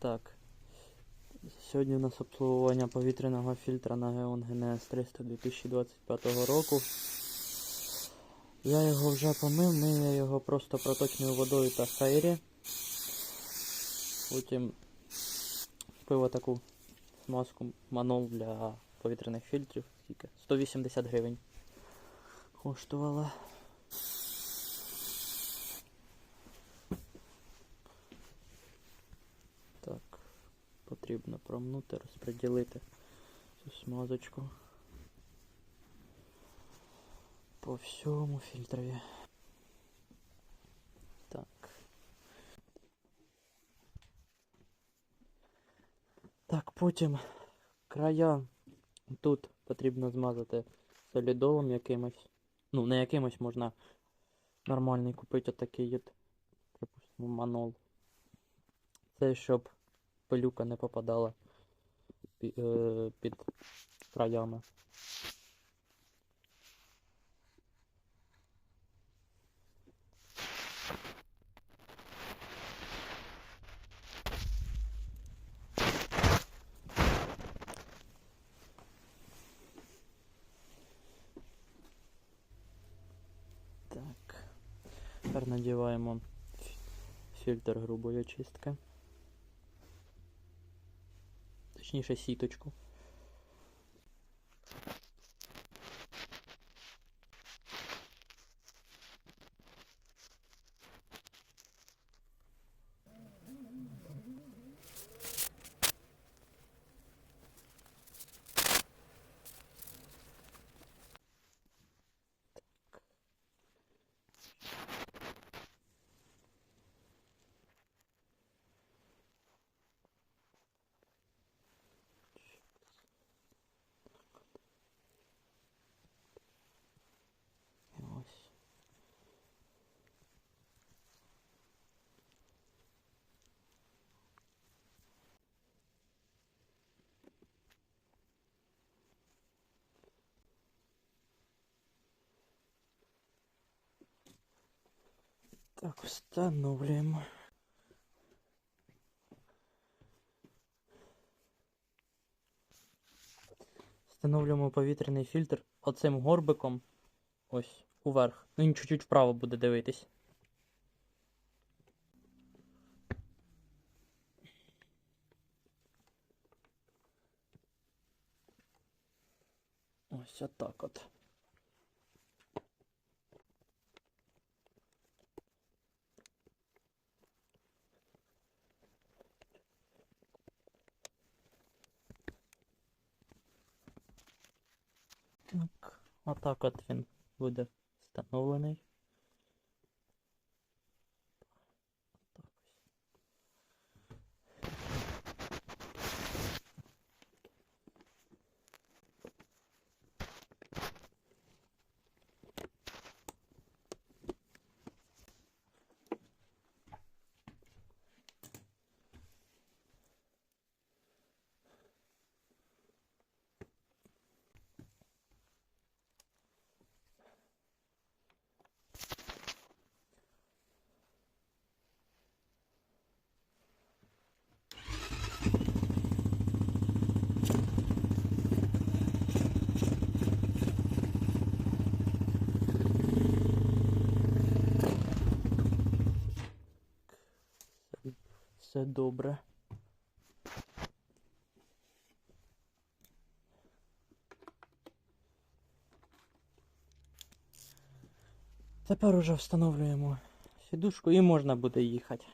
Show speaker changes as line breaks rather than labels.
Так. Сьогодні у нас обслуговування повітряного фільтра на Geon GNS 300 2025 року. Я його вже помив, мив я його просто проточною водою та фейрі. Потім купив таку смазку манол для повітряних фільтрів. Скільки? 180 гривень. Коштувала. Так, потрібно промнути, розподілити цю смазочку по всьому фільтрові. Так. Так, потім края тут потрібно змазати солідолом якимось. Ну, не якимось можна нормальний купити отакий от, припустимо, манол. Це щоб пилюка не попадала е, під краями. Так. Тепер надіваємо фі- фільтр грубої очистки. Точніше сіточку. І ось. Так, встановлюємо. Встановлюємо повітряний фільтр оцим горбиком. Ось, уверх. Ну він чуть-чуть вправо буде дивитись. Ось отак от. Так, отак от він буде встановлений. Так ось. Все- Все добре. Тепер уже встановлюємо сідушку і можна буде їхати.